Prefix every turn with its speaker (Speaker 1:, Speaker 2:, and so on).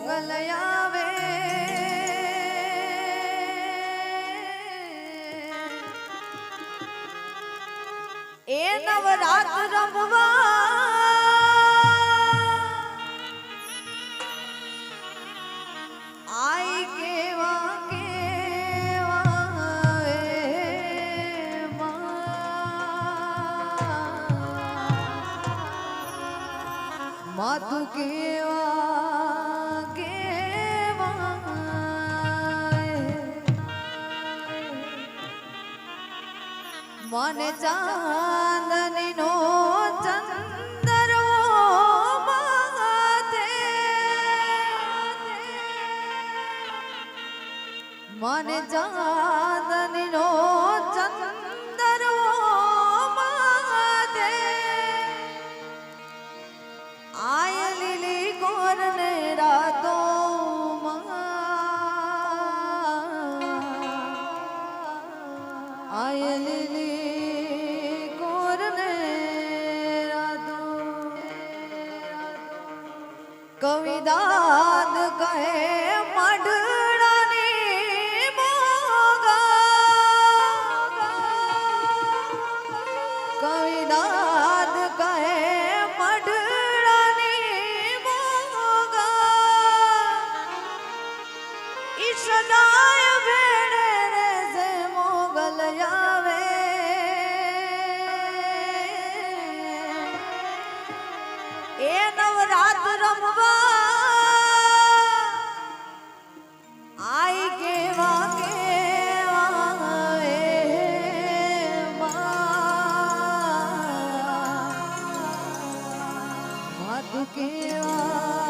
Speaker 1: મોગલ આવે. એ નવરાત રમવા આઈ કેવા માતું કેવા મને ચાંદની નો ચંદરો કવિદાદ કહે મઢડાની મોગા. કવિદાદ કહે મઢડાની મોગા. ઈ સદાય ભેળે રે છે મોગલ આવે. એ નવરાત માં માતું કેવા